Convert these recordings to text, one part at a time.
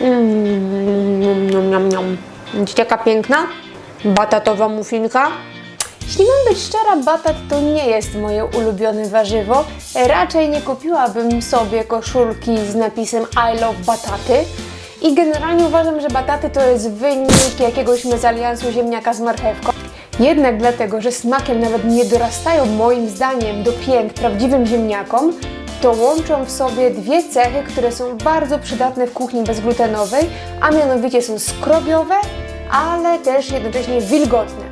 Mm. Widzicie jaka piękna? Batatowa muffinka. Jeśli mam być szczera, batat to nie jest moje ulubione warzywo. Raczej nie kupiłabym sobie koszulki z napisem I love bataty. I generalnie uważam, że bataty to jest wynik jakiegoś mezaliansu ziemniaka z marchewką. Jednak dlatego, że smakiem nawet nie dorastają moim zdaniem do pięt prawdziwym ziemniakom, to łączą w sobie dwie cechy, które są bardzo przydatne w kuchni bezglutenowej, a mianowicie są skrobiowe, ale też jednocześnie wilgotne.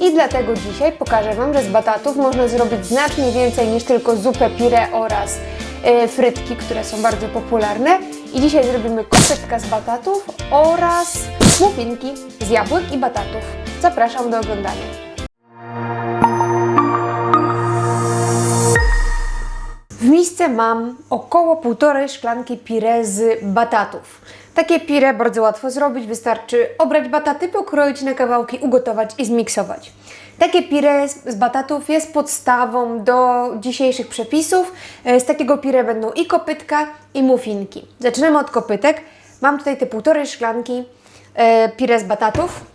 I dlatego dzisiaj pokażę Wam, że z batatów można zrobić znacznie więcej niż tylko zupę pire oraz e, frytki, które są bardzo popularne. I dzisiaj zrobimy kopytka z batatów oraz muffinki z jabłek i batatów. Zapraszam do oglądania. W misce mam około półtorej szklanki pire z batatów. Takie pire bardzo łatwo zrobić, wystarczy obrać bataty, pokroić na kawałki, ugotować i zmiksować. Takie pire z batatów jest podstawą do dzisiejszych przepisów. E, Z takiego pire będą i kopytka, i muffinki. Zaczynamy od kopytek. Mam tutaj te półtorej szklanki e, pire z batatów.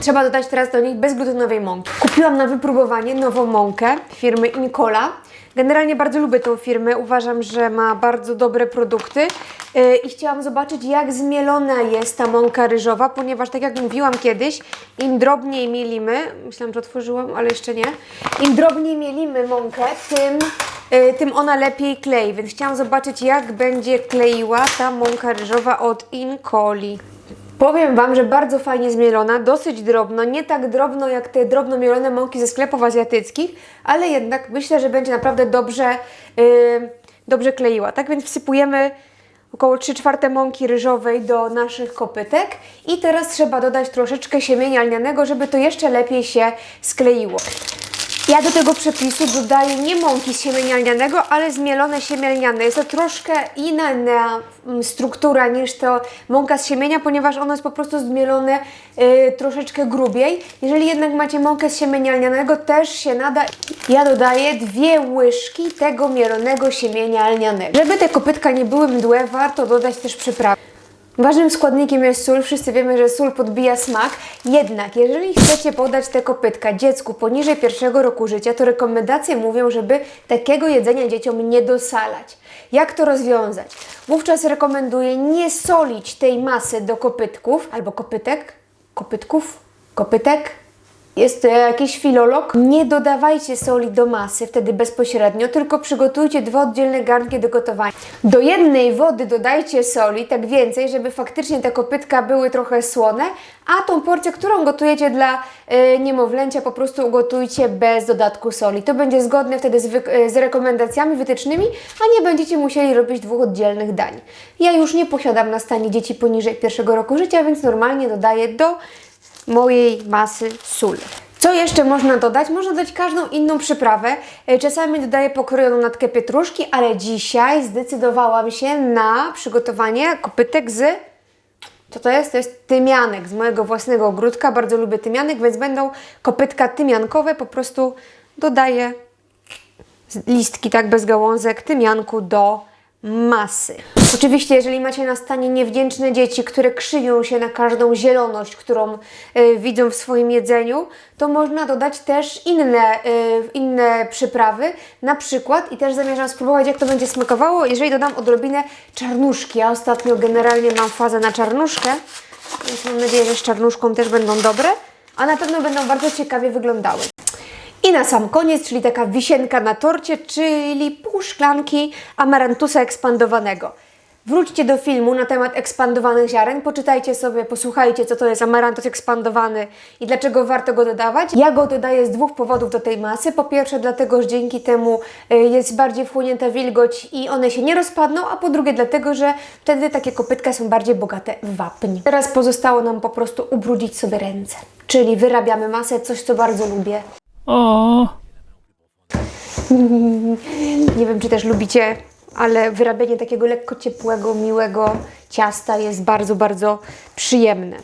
Trzeba dodać teraz do nich bezglutenowej mąki. Kupiłam na wypróbowanie nową mąkę firmy Incola. Generalnie bardzo lubię tą firmę, uważam, że ma bardzo dobre produkty yy, i chciałam zobaczyć jak zmielona jest ta mąka ryżowa, ponieważ tak jak mówiłam kiedyś, im drobniej mielimy, myślałam, że otworzyłam, ale jeszcze nie, im drobniej mielimy mąkę, tym, yy, tym ona lepiej klei, więc chciałam zobaczyć jak będzie kleiła ta mąka ryżowa od Incoli. Powiem Wam, że bardzo fajnie zmielona, dosyć drobno, nie tak drobno jak te drobno mielone mąki ze sklepów azjatyckich, ale jednak myślę, że będzie naprawdę dobrze, yy, dobrze kleiła. Tak więc wsypujemy około 3 czwarte mąki ryżowej do naszych kopytek i teraz trzeba dodać troszeczkę siemienia lnianego, żeby to jeszcze lepiej się skleiło. Ja do tego przepisu dodaję nie mąki z siemienia lnianego, ale zmielone siemię. Jest to troszkę inna mm, struktura niż to mąka z siemienia, ponieważ ono jest po prostu zmielone y, troszeczkę grubiej. Jeżeli jednak macie mąkę z siemienia też się nada. Ja dodaję dwie łyżki tego mielonego siemienia lnianego. Żeby te kopytka nie były mdłe, warto dodać też przyprawy. Ważnym składnikiem jest sól. Wszyscy wiemy, że sól podbija smak. Jednak, jeżeli chcecie podać te kopytka dziecku poniżej pierwszego roku życia, to rekomendacje mówią, żeby takiego jedzenia dzieciom nie dosalać. Jak to rozwiązać? Wówczas rekomenduję nie solić tej masy do kopytków albo kopytek, kopytków, kopytek. Jest jakiś filolog. Nie dodawajcie soli do masy wtedy bezpośrednio, tylko przygotujcie dwa oddzielne garnki do gotowania. Do jednej wody dodajcie soli, tak więcej, żeby faktycznie te kopytka były trochę słone, a tą porcję, którą gotujecie dla y, niemowlęcia, po prostu ugotujcie bez dodatku soli. To będzie zgodne wtedy z, y, z rekomendacjami wytycznymi, a nie będziecie musieli robić dwóch oddzielnych dań. Ja już nie posiadam na stanie dzieci poniżej pierwszego roku życia, więc normalnie dodaję do mojej masy sól. Co jeszcze można dodać? Można dodać każdą inną przyprawę. E, Czasami dodaję pokrojoną natkę pietruszki, ale dzisiaj zdecydowałam się na przygotowanie kopytek z... Co to jest? To jest tymianek z mojego własnego ogródka. Bardzo lubię tymianek, więc będą kopytka tymiankowe. Po prostu dodaję listki, tak, bez gałązek, tymianku do masy. Oczywiście, jeżeli macie na stanie niewdzięczne dzieci, które krzywią się na każdą zieloność, którą y, widzą w swoim jedzeniu, to można dodać też inne, y, inne przyprawy. Na przykład, i też zamierzam spróbować, jak to będzie smakowało, jeżeli dodam odrobinę czarnuszki. Ja ostatnio generalnie mam fazę na czarnuszkę, więc mam nadzieję, że z czarnuszką też będą dobre, a na pewno będą bardzo ciekawie wyglądały. I na sam koniec, czyli taka wisienka na torcie, czyli pół szklanki amarantusa ekspandowanego. Wróćcie do filmu na temat ekspandowanych ziaren, poczytajcie sobie, posłuchajcie, co to jest amarantus ekspandowany i dlaczego warto go dodawać. Ja go dodaję z dwóch powodów do tej masy. Po pierwsze, dlatego, że dzięki temu y, jest bardziej wchłonięta wilgoć i one się nie rozpadną, a po drugie, dlatego, że wtedy takie kopytka są bardziej bogate w wapń. Teraz pozostało nam po prostu ubrudzić sobie ręce, czyli wyrabiamy masę, coś, co bardzo lubię. O, Nie wiem, czy też lubicie, ale wyrabianie takiego lekko ciepłego, miłego ciasta jest bardzo, bardzo przyjemne.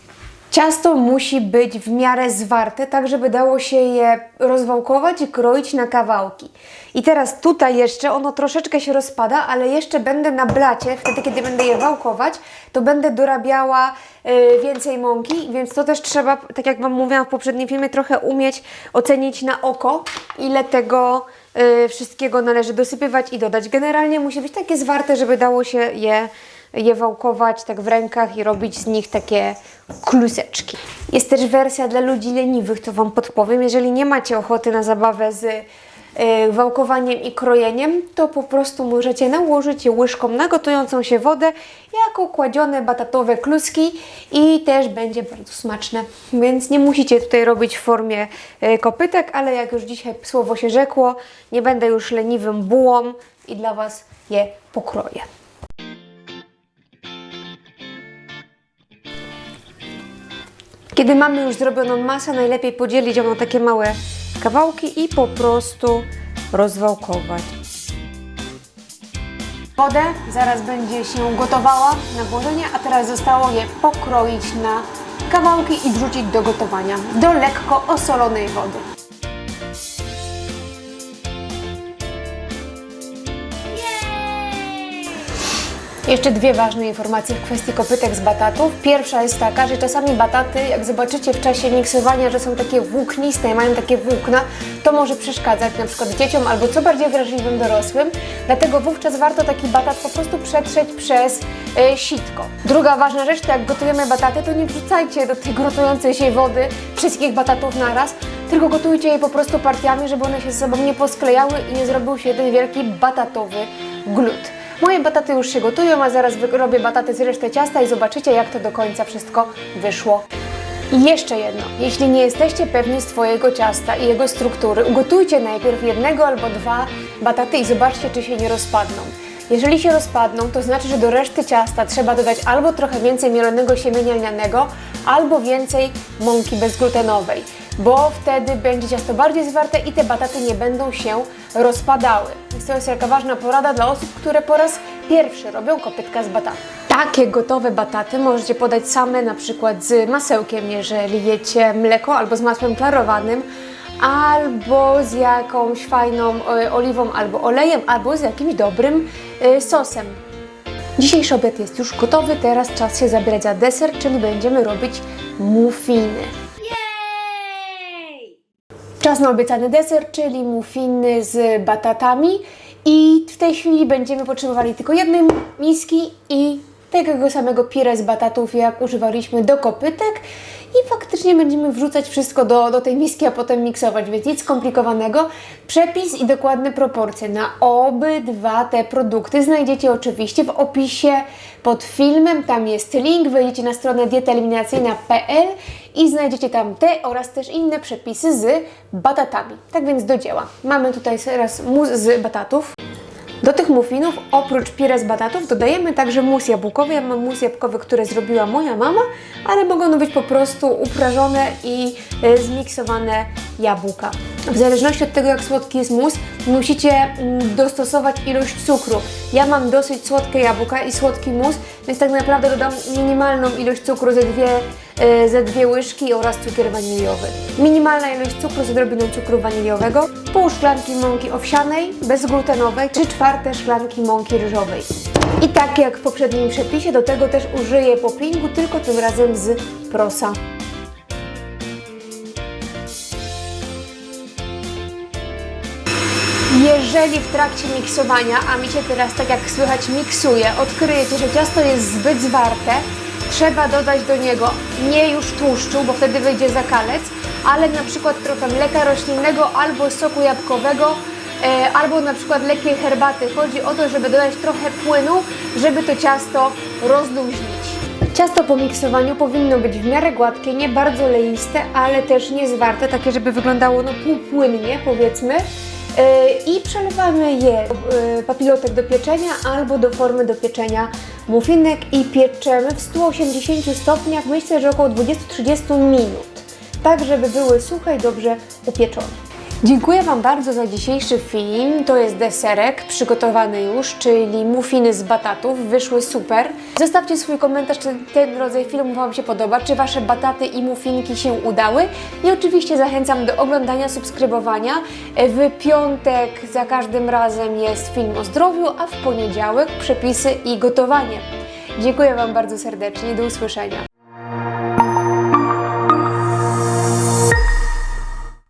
Ciasto musi być w miarę zwarte, tak żeby dało się je rozwałkować i kroić na kawałki. I teraz tutaj jeszcze ono troszeczkę się rozpada, ale jeszcze będę na blacie, wtedy kiedy będę je wałkować, to będę dorabiała y, więcej mąki, więc to też trzeba, tak jak Wam mówiłam w poprzednim filmie, trochę umieć ocenić na oko, ile tego y, wszystkiego należy dosypywać i dodać. Generalnie musi być takie zwarte, żeby dało się je je wałkować tak w rękach i robić z nich takie kluseczki. Jest też wersja dla ludzi leniwych, to Wam podpowiem. Jeżeli nie macie ochoty na zabawę z y, wałkowaniem i krojeniem, to po prostu możecie nałożyć je łyżką na gotującą się wodę jako kładzione batatowe kluski i też będzie bardzo smaczne. Więc nie musicie tutaj robić w formie y, kopytek, ale jak już dzisiaj słowo się rzekło, nie będę już leniwym bułą i dla Was je pokroję. Kiedy mamy już zrobioną masę, najlepiej podzielić ją na takie małe kawałki i po prostu rozwałkować. Wodę zaraz będzie się gotowała na włożenie, a teraz zostało je pokroić na kawałki i wrzucić do gotowania do lekko osolonej wody. Jeszcze dwie ważne informacje w kwestii kopytek z batatów. Pierwsza jest taka, że czasami bataty, jak zobaczycie w czasie miksowania, że są takie włókniste, mają takie włókna, to może przeszkadzać na przykład dzieciom albo co bardziej wrażliwym dorosłym. Dlatego wówczas warto taki batat po prostu przetrzeć przez e, sitko. Druga ważna rzecz, to jak gotujemy bataty, to nie wrzucajcie do tej gotującej się wody wszystkich batatów naraz, tylko gotujcie je po prostu partiami, żeby one się ze sobą nie posklejały i nie zrobił się jeden wielki batatowy glut. Moje bataty już się gotują, a zaraz robię bataty z reszty ciasta i zobaczycie, jak to do końca wszystko wyszło. I jeszcze jedno. Jeśli nie jesteście pewni swojego ciasta i jego struktury, ugotujcie najpierw jednego albo dwa bataty i zobaczcie, czy się nie rozpadną. Jeżeli się rozpadną, to znaczy, że do reszty ciasta trzeba dodać albo trochę więcej mielonego siemienia lnianego, albo więcej mąki bezglutenowej, bo wtedy będzie ciasto bardziej zwarte i te bataty nie będą się rozpadały. Więc to jest taka ważna porada dla osób, które po raz pierwszy robią kopytka z bataty. Takie gotowe bataty możecie podać same na przykład z masełkiem, jeżeli jecie mleko albo z masłem klarowanym, albo z jakąś fajną e, oliwą albo olejem, albo z jakimś dobrym e, sosem. Dzisiejszy obiad jest już gotowy, teraz czas się zabrać za deser, czyli będziemy robić muffiny. Czas na obiecany deser, czyli muffiny z batatami. I w tej chwili będziemy potrzebowali tylko jednej miski i takiego samego pire z batatów, jak używaliśmy do kopytek i faktycznie będziemy wrzucać wszystko do, do tej miski, a potem miksować, więc nic skomplikowanego. Przepis i dokładne proporcje na obydwa te produkty znajdziecie oczywiście w opisie pod filmem, tam jest link, wejdziecie na stronę dietaeliminacyjna.pl i znajdziecie tam te oraz też inne przepisy z batatami. Tak więc do dzieła. Mamy tutaj teraz mus z batatów. Do tych muffinów oprócz pire z batatów dodajemy także mus jabłkowy. Ja mam mus jabłkowy, który zrobiła moja mama, ale mogą to być po prostu uprażone i e, zmiksowane jabłka. W zależności od tego, jak słodki jest mus, musicie mm, dostosować ilość cukru. Ja mam dosyć słodkie jabłka i słodki mus, więc tak naprawdę dodam minimalną ilość cukru ze dwie, ze dwie łyżki oraz cukier waniliowy. Minimalna ilość cukru z odrobiną cukru waniliowego, pół szklanki mąki owsianej, bezglutenowej, 3 czwarte szklanki mąki ryżowej. I tak jak w poprzednim przepisie, do tego też użyję poppingu, tylko tym razem z prosa. Jeżeli w trakcie miksowania, a mi się teraz tak jak słychać miksuje, odkryjecie, że ciasto jest zbyt zwarte, trzeba dodać do niego nie już tłuszczu, bo wtedy wyjdzie zakalec, ale na przykład trochę mleka roślinnego albo soku jabłkowego, e, albo na przykład lekkiej herbaty. Chodzi o to, żeby dodać trochę płynu, żeby to ciasto rozluźnić. Ciasto po miksowaniu powinno być w miarę gładkie, nie bardzo leiste, ale też nie zwarte, takie żeby wyglądało no półpłynnie powiedzmy. Yy, I przelewamy je yy, papilotek do pieczenia albo do formy do pieczenia muffinek i pieczemy w 180 stopniach, myślę, że około 20-30 minut, tak żeby były suche i dobrze upieczone. Dziękuję Wam bardzo za dzisiejszy film. To jest deserek przygotowany już, czyli muffiny z batatów. Wyszły super. Zostawcie swój komentarz, czy ten rodzaj filmu Wam się podoba, czy Wasze bataty i muffinki się udały. I oczywiście zachęcam do oglądania, subskrybowania. W piątek za każdym razem jest film o zdrowiu, a w poniedziałek przepisy i gotowanie. Dziękuję Wam bardzo serdecznie. Do usłyszenia.